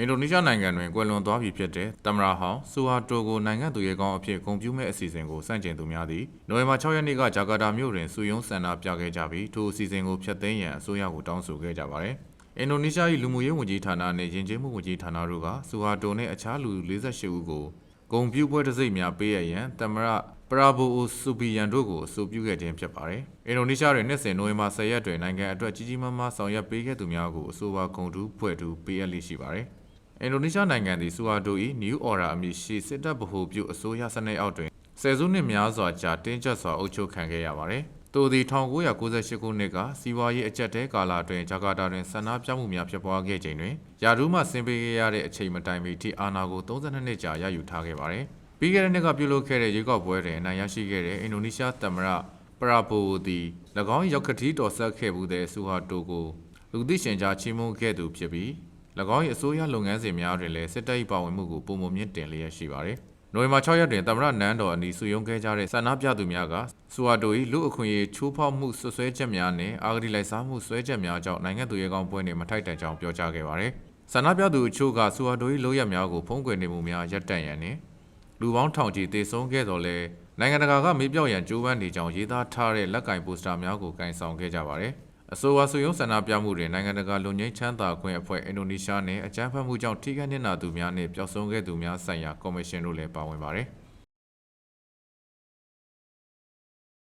အင်ဒိုနီးရှားနိုင်ငံတွင်ကွယ်လွန်သွားပြီဖြစ်တဲ့သမ္မတဟောင်းဆူဟာတိုကိုနိုင်ငံသူရဲကောင်းအဖြစ်ဂုဏ်ပြုမဲ့အစီအစဉ်ကိုစန့်ကျင်သူများသည်နိုဝင်ဘာ6ရက်နေ့ကဂျာကာတာမြို့တွင်စုယုံဆန္ဒပြခဲ့ကြပြီးထိုအစီအစဉ်ကိုဖျက်သိမ်းရန်အစိုးရကိုတောင်းဆိုခဲ့ကြပါသည်အင်ဒိုနီးရှား၏လူမှုရေးဝန်ကြီးဌာနနှင့်ယဉ်ကျေးမှုဝန်ကြီးဌာနတို့ကဆူဟာတိုနှင့်အခြားလူ48ဦးကိုဂုံပြူပွဲတစ်စိတ်များပေးရရန်သမ္မတပရာဘိုအိုဆူပီယန်တို့ကိုအဆိုပြုခဲ့ခြင်းဖြစ်ပါတယ်။အင်ဒိုနီးရှားတွင်နှစ်စဉ်နိုဝင်ဘာ10ရက်တွင်နိုင်ငံအတွက်ကြီးကြီးမားမားဆောင်ရွက်ပေးခဲ့သူများကိုအဆိုပါဂုံတူးဖွဲ့တူပေးအပ်လိရှိပါတယ်။ အင်ဒိုနီးရှားနိုင်ငံသည်ဆူဟာတို၏ New Order အမည်ရှိစစ်တပ်ဗဟိုပြုအစိုးရစနစ်အောက်တွင်ဆယ်စုနှစ်များစွာကြာတင်းကျပ်စွာအုပ်ချုပ်ခံခဲ့ရပါသည်။တိုသည်1998ခုနှစ်ကစီးပွားရေးအကျပ်တဲကာလအတွင်းဂျကာတာတွင်ဆန္ဒပြမှုများဖြစ်ပွားခဲ့ချိန်တွင်ယာဒူးမှဆင်းပေးခဲ့ရတဲ့အချိန်မတိုင်မီထိအာဏာကို32နှစ်ကြာရယူထားခဲ့ပါသည်။ပြီးခဲ့တဲ့နှစ်ကပြုလုပ်ခဲ့တဲ့ရွေးကောက်ပွဲတွင်အနိုင်ရရှိခဲ့တဲ့အင်ဒိုနီးရှားသမ္မတပရာပိုသည်၎င်း၏ရောက်ခတီးတော်ဆက်ခဲ့မှုတဲ့ဆူဟာတိုကိုလူသိရှင်ကြားချီးမွမ်းခဲ့သူဖြစ်ပြီး၎ င်း၏အစိုးရလုပ်ငန်းစဉ်များတွင်လည်းစစ်တပ်၏ပါဝင်မှုကိုပုံမမြင့်တင်လျက်ရှိပါသည်။နိုဝင်ဘာ6ရက်တွင်သမ္မတနန်းတော်အနီးစုယုံခဲ့ကြတဲ့ဆန္ဒပြသူများကဆူဟာတို၏လူအခွင့်အရေးချိုးဖောက်မှုဆွဆွဲချက်များနှင့်အာဂတိလိုက်စားမှုဆွဲချက်များကြောင့်နိုင်ငံသူရဲကောင်းပွဲနှင့်မထိုက်တန်ကြောင်းပြောကြားခဲ့ပါသည်။ဆန္ဒပြသူအချို့ကဆူဟာတို၏လုပ်ရများကိုဖုံးကွယ်နေမှုများရပ်တန့်ရန်နှင့်လူပေါင်းထောင်ချီတေဆုံးခဲ့တော်လဲနိုင်ငံတကာကမေးပြောက်ရန်ကြိုးပမ်းနေကြောင်းရေးသားထားတဲ့လက်ကင်ပိုစတာများကိုကင်ဆောင်ခဲ့ကြပါတယ်။ အဆိုပါဆိုယုံဆန္ဒပြမှုတွင်နိုင်ငံတကာလူငင်းချမ်းသာခွင့်အဖွဲ့အင်ဒိုနီးရှားနှင့်အကြမ်းဖက်မှုကြောင့်ထိခိုက်နစ်နာသူများနှင့်ပျောက်ဆုံးခဲ့သူများဆိုင်ရာကော်မရှင်တို့လည်းပါဝင်ပါတယ်။